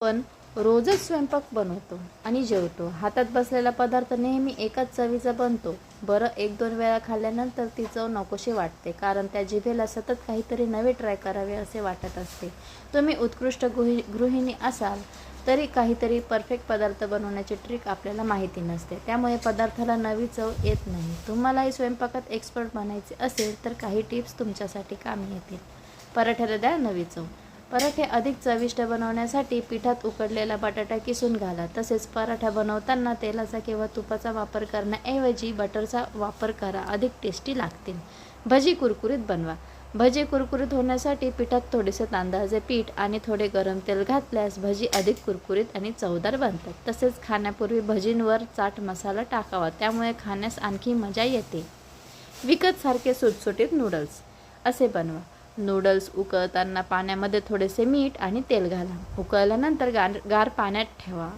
पण रोजच स्वयंपाक बनवतो आणि जेवतो. हातात बसलेला पदार्थ नेहमी एकाच चवीचा बनतो. बरं एक दोन वेळा खाल्ल्यानंतर ती चव नकोशी वाटते कारण त्या जिभेला सतत काहीतरी नवे ट्राय करावे असे वाटत असते. तुम्ही उत्कृष्ट गृहि गृहिणी असाल तरी काहीतरी परफेक्ट पदार्थ बनवण्याची ट्रिक आपल्याला माहिती नसते. त्यामुळे पदार्थाला नवी चव येत नाही. तुम्हालाही स्वयंपाकात एक्सपर्ट बनायचे असेल तर काही टिप्स तुमच्यासाठी कामी येतील. पराठ्याला द्या नवी चव. पराठे अधिक चविष्ट बनवण्यासाठी पिठात उकडलेला बटाटा किसून घाला. तसेच पराठा बनवताना तेलाचा किंवा तुपाचा वापर करण्याऐवजी बटरचा वापर करा. अधिक टेस्टी लागतील. भजी कुरकुरीत बनवा. भजी कुरकुरीत होण्यासाठी पिठात थोडेसे तांदळाचे पीठ आणि थोडे गरम तेल घातल्यास भजी अधिक कुरकुरीत आणि चवदार बनतात. तसेच खाण्यापूर्वी भजींवर चाट मसाला टाकावा. त्यामुळे खाण्यास आणखी मजा येते. विकतसारखे सुटसुटीत नूडल्स असे बनवा. नूडल्स उकळताना पाण्यामध्ये थोडेसे मीठ आणि तेल घाला. उकळल्यानंतर गार गार पाण्यात ठेवा.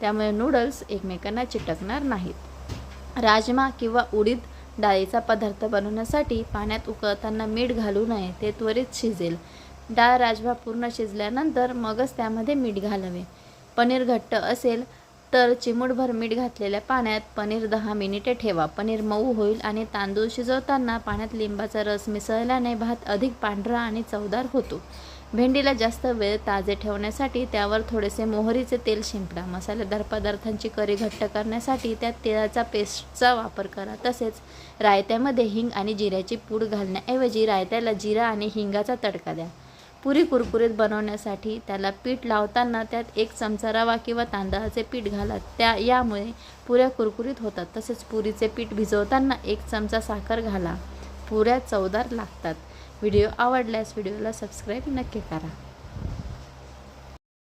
त्यामुळे नूडल्स एकमेकांना चिटकणार नाहीत. राजमा किंवा उडीद डाळीचा पदार्थ बनवण्यासाठी पाण्यात उकळताना मीठ घालू नये ते त्वरित शिजेल. डाळ राजमा पूर्ण शिजल्यानंतर मगच त्यामध्ये मीठ घालावे. पनीर घट्ट असेल तर चिमूटभर मीठ घातलेल्या पाण्यात पनीर दहा मिनिटे ठेवा. पनीर मऊ होईल आणि तांदूळ शिजवताना पाण्यात लिंबाचा रस मिसळल्याने भात अधिक पांढरा आणि चवदार होतो. भेंडीला जास्त वेळ ताजे ठेवण्यासाठी त्यावर थोडेसे मोहरीचे तेल शिंपडा. मसालेदार पदार्थांची करी घट्ट करण्यासाठी त्या तेलाचा पेस्टचा वापर करा. तसेच रायत्यामध्ये हिंग आणि जिऱ्याची पूड घालण्याऐवजी रायत्याला जिरा आणि हिंगाचा तडका द्या. पुरी कुरकुरीत बनवण्यासाठी त्याला पीठ लावताना त्यात एक चमचा रवा किंवा तांदळाचे पीठ घाला. त्या यामुळे पुऱ्या कुरकुरीत होतात. तसेच पुरीचे पीठ भिजवताना एक चमचा साखर घाला. पुऱ्या चवदार लागतात. व्हिडिओ आवडल्यास व्हिडिओला सबस्क्राईब नक्की करा.